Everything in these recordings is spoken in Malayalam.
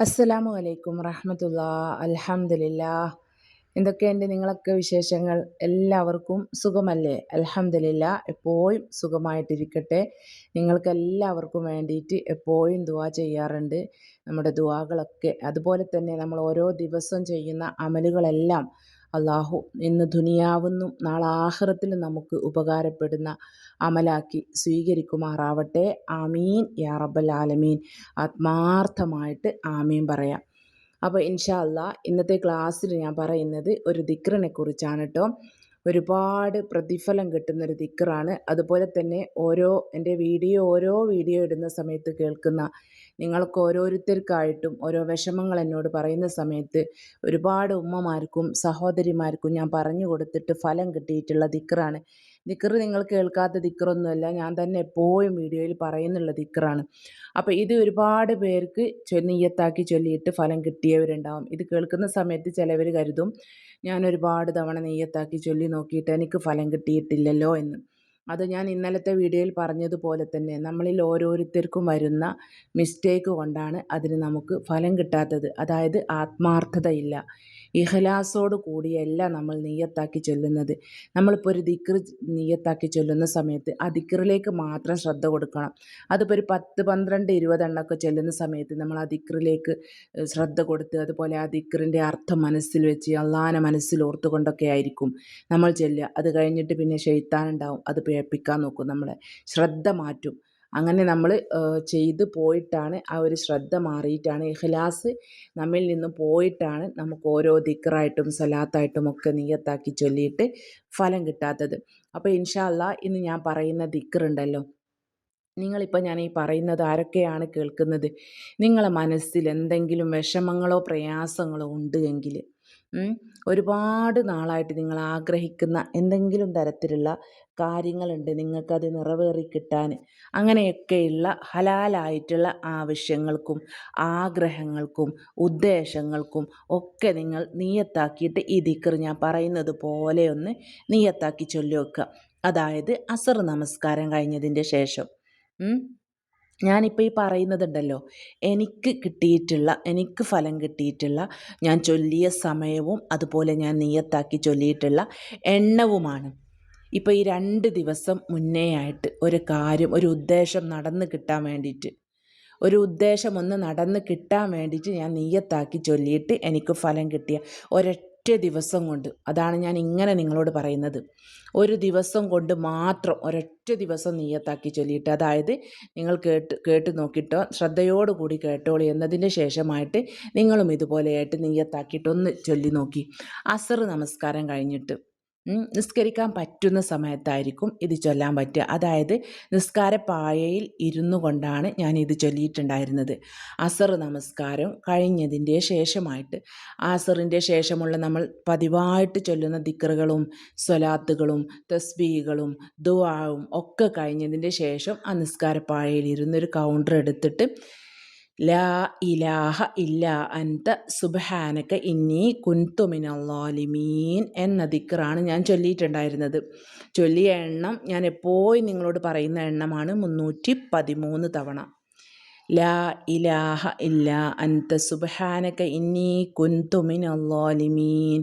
അസ്സലാമു അലൈക്കും റഹമത്തുള്ള അലഹമില്ല എന്തൊക്കെയുണ്ട് നിങ്ങളൊക്കെ വിശേഷങ്ങൾ? എല്ലാവർക്കും സുഖമല്ലേ? അലഹമില്ല എപ്പോഴും സുഖമായിട്ടിരിക്കട്ടെ. നിങ്ങൾക്ക് എല്ലാവർക്കും വേണ്ടിയിട്ട് എപ്പോഴും ദുവാ ചെയ്യാറുണ്ട്. നമ്മുടെ ദുവാകളൊക്കെ അതുപോലെ തന്നെ നമ്മൾ ഓരോ ദിവസം ചെയ്യുന്ന അമലുകളെല്ലാം അള്ളാഹു ഇന്ന് ദുനിയാവുന്നും. നാളെ ആഹ്റത്തിൽ നമുക്ക് ഉപകാരപ്പെടുന്ന അമലാക്കി സ്വീകരിക്കുമാറാവട്ടെ. ആമീൻ. യാ റബ്ബൽ ആലമീൻ. ആത്മാർത്ഥമായിട്ട് ആമീൻ പറയാം. അപ്പോൾ ഇൻഷാ അല്ലാ ഇന്നത്തെ ക്ലാസ്സിൽ ഞാൻ പറയുന്നത് ഒരു ദിക്റിനെ കുറിച്ചാണ് കേട്ടോ ഒരുപാട് പ്രതിഫലം കിട്ടുന്നൊരു ദിക്റാണ് അതുപോലെ തന്നെ ഓരോ എന്റെ വീഡിയോ ഓരോ വീഡിയോ ഇടുന്ന സമയത്ത് കേൾക്കുന്ന നിങ്ങൾക്ക് ഓരോരുത്തർക്കായിട്ടും ഓരോ വിഷമങ്ങൾ എന്നോട് പറയുന്ന സമയത്ത് ഒരുപാട് ഉമ്മമാർക്കും സഹോദരിമാർക്കും ഞാൻ പറഞ്ഞു കൊടുത്തിട്ട് ഫലം കിട്ടിയിട്ടുള്ള ദിക്റാണ് ദിക്ർ നിങ്ങൾ കേൾക്കാത്ത ദിക്കറൊന്നുമല്ല. ഞാൻ തന്നെ എപ്പോഴും വീഡിയോയിൽ പറയുന്നുള്ള ദിക്കറാണ്. അപ്പോൾ ഇത് ഒരുപാട് പേർക്ക് നെയ്യത്താക്കി ചൊല്ലിയിട്ട് ഫലം കിട്ടിയവരുണ്ടാവും. ഇത് കേൾക്കുന്ന സമയത്ത് ചിലവർ കരുതും ഞാൻ ഒരുപാട് തവണ നെയ്യത്താക്കി ചൊല്ലി നോക്കിയിട്ട് എനിക്ക് ഫലം കിട്ടിയിട്ടില്ലല്ലോ എന്ന്. അത് ഞാൻ ഇന്നലത്തെ വീഡിയോയിൽ പറഞ്ഞതുപോലെ തന്നെ നമ്മളിൽ ഓരോരുത്തർക്കും വരുന്ന മിസ്റ്റേക്ക് കൊണ്ടാണ് അതിന് നമുക്ക് ഫലം കിട്ടാത്തത്. അതായത് ആത്മാർത്ഥതയില്ല. ഇഹലാസോട് കൂടിയല്ല നമ്മൾ നീയത്താക്കി ചൊല്ലുന്നത്. നമ്മളിപ്പോൾ ഒരു ദിക്ർ നീയത്താക്കി ചൊല്ലുന്ന സമയത്ത് ആ ദിക്റിലേക്ക് മാത്രം ശ്രദ്ധ കൊടുക്കണം. അതിപ്പോൾ ഒരു പത്ത് പന്ത്രണ്ട് ഇരുപതെണ്ണമൊക്കെ ചൊല്ലുന്ന സമയത്ത് നമ്മൾ ആ ദിക്റിലേക്ക് ശ്രദ്ധ കൊടുത്ത് അതുപോലെ ആ ദിക്റിന്റെ അർത്ഥം മനസ്സിൽ വെച്ച് അള്ളാനെ മനസ്സിൽ ഓർത്തുകൊണ്ടൊക്കെ ആയിരിക്കും നമ്മൾ ചെല്ലുക. അത് കഴിഞ്ഞിട്ട് പിന്നെ ഷെയ്ത്താനുണ്ടാവും അത് പേപ്പിക്കാൻ നോക്കും നമ്മളെ. ശ്രദ്ധ മാറ്റും. അങ്ങനെ നമ്മൾ ചെയ്ത് പോയിട്ടാണ് ആ ഒരു ശ്രദ്ധ മാറിയിട്ടാണ്. ഇഖ്ലാസ് നമ്മിൽ നിന്ന് പോയിട്ടാണ് നമുക്ക് ഓരോ ദിക്കറായിട്ടും സലാത്തായിട്ടും ഒക്കെ നീയത്താക്കി ചൊല്ലിയിട്ട് ഫലം കിട്ടാത്തത്. അപ്പോൾ ഇൻഷാ അല്ലാ ഇന്ന് ഞാൻ പറയുന്ന ദിക്കറുണ്ടല്ലോ നിങ്ങളിപ്പോൾ ഞാൻ ഈ പറയുന്നത് ആരൊക്കെയാണ് കേൾക്കുന്നത്? നിങ്ങളെ മനസ്സിൽ എന്തെങ്കിലും വിഷമങ്ങളോ പ്രയാസങ്ങളോ ഉണ്ട് എങ്കിൽ ഒരുപാട് നാളായിട്ട് നിങ്ങൾ ആഗ്രഹിക്കുന്ന എന്തെങ്കിലും തരത്തിലുള്ള കാര്യങ്ങളുണ്ട് നിങ്ങൾക്കത് നിറവേറി കിട്ടാൻ. അങ്ങനെയൊക്കെയുള്ള ഹലാലായിട്ടുള്ള ആവശ്യങ്ങൾക്കും ആഗ്രഹങ്ങൾക്കും ഉദ്ദേശങ്ങൾക്കും ഒക്കെ നിങ്ങൾ നീയത്താക്കിയിട്ട് ഈ ദിക്കർ ഞാൻ പറയുന്നത് പോലെ ഒന്ന് നീയത്താക്കി ചൊല്ലി വെക്കുക അതായത് അസർ നമസ്കാരം കഴിഞ്ഞതിന്റെ ശേഷം. ഞാനിപ്പോൾ ഈ പറയുന്നതുണ്ടല്ലോ എനിക്ക് കിട്ടിയിട്ടുള്ള എനിക്ക് ഫലം കിട്ടിയിട്ടുള്ള ഞാൻ ചൊല്ലിയ സമയവും അതുപോലെ ഞാൻ നീയത്താക്കി ചൊല്ലിയിട്ടുള്ള എണ്ണവുമാണ്. ഇപ്പോൾ ഈ രണ്ട് ദിവസം മുന്നേ ആയിട്ട് ഒരു കാര്യം ഒരു ഉദ്ദേശം നടന്ന് കിട്ടാൻ വേണ്ടിയിട്ട് ഒരു ഉദ്ദേശം ഒന്ന് നടന്ന് കിട്ടാൻ വേണ്ടിയിട്ട് ഞാൻ നീയത്താക്കി ചൊല്ലിയിട്ട് എനിക്ക് ഫലം കിട്ടിയ ഒരൊറ്റ ഒറ്റ ദിവസം കൊണ്ട്. അതാണ് ഞാൻ ഇങ്ങനെ നിങ്ങളോട് പറയുന്നത്. ഒരു ദിവസം കൊണ്ട് മാത്രം ഒരൊറ്റ ദിവസം നീയത്താക്കി ചൊല്ലിയിട്ട് അതായത് നിങ്ങൾ കേട്ട് കേട്ട് നോക്കിയിട്ടോ ശ്രദ്ധയോടുകൂടി കേട്ടോളി എന്നതിന്റെ ശേഷമായിട്ട് നിങ്ങളും ഇതുപോലെയായിട്ട് നീയത്താക്കിയിട്ടൊന്ന് ചൊല്ലി നോക്കി. അസർ നമസ്കാരം കഴിഞ്ഞിട്ട്. നിസ്കരിക്കാൻ പറ്റുന്ന സമയത്തായിരിക്കും ഇത് ചൊല്ലാൻ പറ്റുക. അതായത് നിസ്കാരപ്പായയിൽ ഇരുന്നു കൊണ്ടാണ് ഞാൻ ഇത് ചൊല്ലിയിട്ടുണ്ടായിരുന്നത്. അസർ നമസ്കാരം കഴിഞ്ഞതിന്റെ ശേഷമായിട്ട് അസറിന്റെ ശേഷമുള്ള നമ്മൾ പതിവായിട്ട് ചൊല്ലുന്ന ദിക്കറുകളും സ്വലാത്തുകളും തസ്ബീകളും ദുവാവും ഒക്കെ കഴിഞ്ഞതിന്റെ ശേഷം ആ നിസ്കാരപ്പായയിൽ ഇരുന്നൊരു കൗണ്ടർ എടുത്തിട്ട് ലാ ഇലാഹ ഇല്ല അൻത സുബാനക്ക ഇന്നി കുൻതുമിനാലിമീൻ എന്ന ദിക്കറാണ് ഞാൻ ചൊല്ലിയിട്ടുണ്ടായിരുന്നത്. ചൊല്ലിയ എണ്ണം ഞാൻ എപ്പോഴും നിങ്ങളോട് പറയുന്ന എണ്ണമാണ് മുന്നൂറ്റി പതിമൂന്ന് തവണ. ലാ ഇലാഹ ഇല്ല അൻത സുബാനക്ക ഇന്നി കുൻതുമിനല്ലാലിമീൻ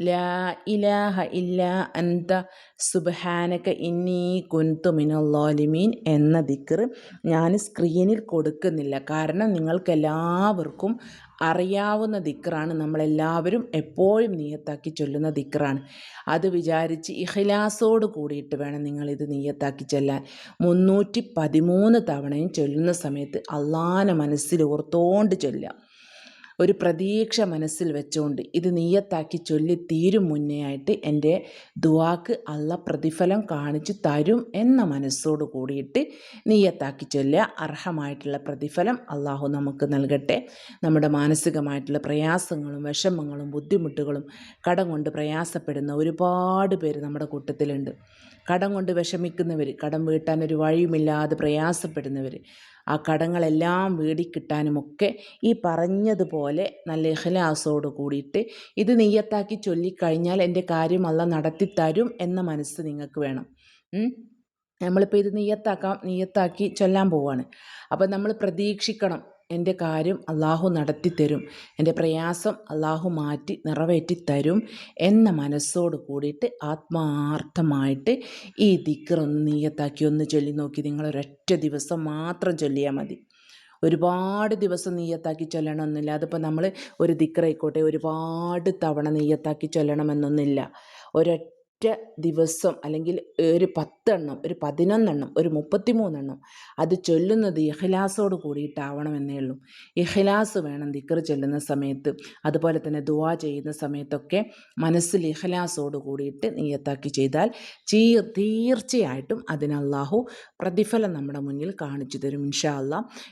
ലാ ഇലാഹ ഇല്ല അന്ത സുബഹാനക ഇന്നി കുന്തു മിനല്ലാലിമീൻ എന്ന ദിക്കർ ഞാൻ സ്ക്രീനിൽ കൊടുക്കുന്നില്ല. കാരണം നിങ്ങൾക്കെല്ലാവർക്കും അറിയാവുന്ന ദിക്കറാണ് നമ്മളെല്ലാവരും എപ്പോഴും നീയത്താക്കി ചൊല്ലുന്ന ദിക്കറാണ് അത് വിചാരിച്ച് ഇഖ്ലാസോട് കൂടിയിട്ട് വേണം നിങ്ങളിത് നീയത്താക്കി ചെല്ലാൻ. മുന്നൂറ്റി പതിമൂന്ന് തവണയും ചൊല്ലുന്ന സമയത്ത് അള്ളാന മനസ്സിൽ ഓർത്തോണ്ട് ചൊല്ലാം ഒരു പ്രതീക്ഷ മനസ്സിൽ വെച്ചുകൊണ്ട് ഇത് നീയത്താക്കി ചൊല്ലി തീരും മുന്നേ ആയിട്ട് എന്റെ ദുവാക്ക് അല്ല പ്രതിഫലം കാണിച്ചു തരും എന്ന മനസ്സോട് കൂടിയിട്ട് നീയത്താക്കി ചൊല്ലുക. അർഹമായിട്ടുള്ള പ്രതിഫലം അള്ളാഹു നമുക്ക് നൽകട്ടെ. നമ്മുടെ മാനസികമായിട്ടുള്ള പ്രയാസങ്ങളും വിഷമങ്ങളും ബുദ്ധിമുട്ടുകളും കടം കൊണ്ട് പ്രയാസപ്പെടുന്ന ഒരുപാട് പേര് നമ്മുടെ കൂട്ടത്തിലുണ്ട്. കടം കൊണ്ട് വിഷമിക്കുന്നവർ കടം വീട്ടാൻ ഒരു വഴിയുമില്ലാതെ പ്രയാസപ്പെടുന്നവർ ആ കടങ്ങളെല്ലാം വീടിക്കിട്ടാനുമൊക്കെ ഈ പറഞ്ഞതുപോലെ നല്ല ഇഹലാസോട് കൂടിയിട്ട് ഇത് നെയ്യത്താക്കി ചൊല്ലിക്കഴിഞ്ഞാൽ എന്റെ കാര്യം അല്ല നടത്തിത്തരും എന്ന മനസ്സ് നിങ്ങൾക്ക് വേണം. നമ്മളിപ്പോൾ ഇത് നെയ്യത്താക്കാം നെയ്യത്താക്കി ചൊല്ലാൻ പോവാണ്. അപ്പോൾ നമ്മൾ പ്രതീക്ഷിക്കണം. എന്റെ കാര്യം അള്ളാഹു നടത്തിത്തരും. എന്റെ പ്രയാസം അള്ളാഹു മാറ്റി നിറവേറ്റി തരും എന്ന മനസ്സോട് കൂടിയിട്ട് ആത്മാർത്ഥമായിട്ട് ഈ ദിക്കറൊന്ന് നീയത്താക്കി ഒന്ന് ചൊല്ലി നോക്കി. നിങ്ങളൊരൊറ്റ ദിവസം മാത്രം ചൊല്ലിയാൽ മതി. ഒരുപാട് ദിവസം നീയത്താക്കി ചൊല്ലണമെന്നില്ല അതിപ്പോൾ നമ്മൾ ഒരു ദിക്കറായിക്കോട്ടെ ഒരുപാട് തവണ നീയത്താക്കി ചൊല്ലണമെന്നൊന്നില്ല ഒരൊറ്റ ഒറ്റ ദിവസം അല്ലെങ്കിൽ ഒരു പത്തെണ്ണം ഒരു പതിനൊന്നെണ്ണം ഒരു മുപ്പത്തി മൂന്നെണ്ണം അത് ചൊല്ലുന്നത് ഇഹ്ലാസോട് കൂടിയിട്ടാവണമെന്നേ ഉള്ളൂ. ഇഹ്ലാസ് വേണം ദിക്കർ ചൊല്ലുന്ന സമയത്ത്. അതുപോലെ തന്നെ ദുവാ ചെയ്യുന്ന സമയത്തൊക്കെ മനസ്സിൽ ഇഹ്ലാസോട് കൂടിയിട്ട് നീയത്താക്കി ചെയ്താൽ തീർച്ചയായിട്ടും അതിന് പ്രതിഫലം നമ്മുടെ മുന്നിൽ കാണിച്ചു തരും ഇൻഷാ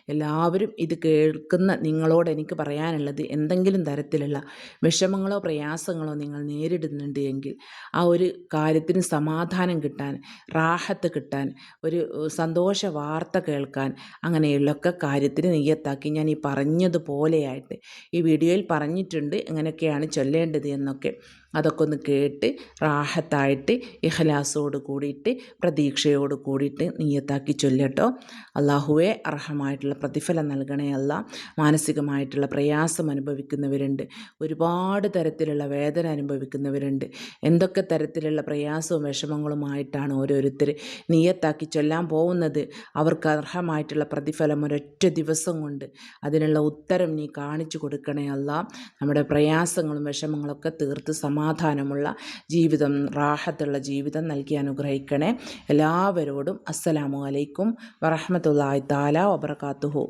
എല്ലാവരും ഇത് കേൾക്കുന്ന നിങ്ങളോട് എനിക്ക് പറയാനുള്ളത് എന്തെങ്കിലും തരത്തിലുള്ള വിഷമങ്ങളോ പ്രയാസങ്ങളോ നിങ്ങൾ നേരിടുന്നുണ്ട് എങ്കിൽ ആ ഒരു കാര്യത്തിന് സമാധാനം കിട്ടാൻ റാഹത്ത് കിട്ടാൻ ഒരു സന്തോഷ വാർത്ത കേൾക്കാൻ അങ്ങനെയുള്ളൊക്കെ കാര്യത്തിന് നെയ്യത്താക്കി ഞാൻ ഈ പറഞ്ഞതുപോലെയായിട്ട് ഈ വീഡിയോയിൽ പറഞ്ഞിട്ടുണ്ട്. എങ്ങനെയൊക്കെയാണ് ചൊല്ലേണ്ടത് എന്നൊക്കെ. അതൊക്കെ ഒന്ന് കേട്ട് റാഹത്തായിട്ട് ഇഹ്ലാസോട് കൂടിയിട്ട് പ്രതീക്ഷയോട് കൂടിയിട്ട് നീയത്താക്കി ചൊല്ലട്ടോ. അള്ളാഹുവെ അർഹമായിട്ടുള്ള പ്രതിഫലം നൽകണേ അല്ല. മാനസികമായിട്ടുള്ള പ്രയാസം അനുഭവിക്കുന്നവരുണ്ട്. ഒരുപാട് തരത്തിലുള്ള വേദന അനുഭവിക്കുന്നവരുണ്ട്. എന്തൊക്കെ തരത്തിലുള്ള പ്രയാസവും വിഷമങ്ങളുമായിട്ടാണ് ഓരോരുത്തർ നീയത്താക്കി ചൊല്ലാൻ പോകുന്നത്? അവർക്ക് അർഹമായിട്ടുള്ള പ്രതിഫലം ഒരൊറ്റ ദിവസം കൊണ്ട് അതിനുള്ള ഉത്തരം നീ കാണിച്ചു കൊടുക്കണേ അല്ല. നമ്മുടെ പ്രയാസങ്ങളും വിഷമങ്ങളൊക്കെ തീർത്ത് സമാ സമാധാനമുള്ള ജീവിതം റാഹത്തുള്ള ജീവിതം നൽകി അനുഗ്രഹിക്കണേ. എല്ലാവരോടും അസ്സലാമു അലൈക്കും വറഹമത്തല്ലാ താല വബർക്കാത്തുഹു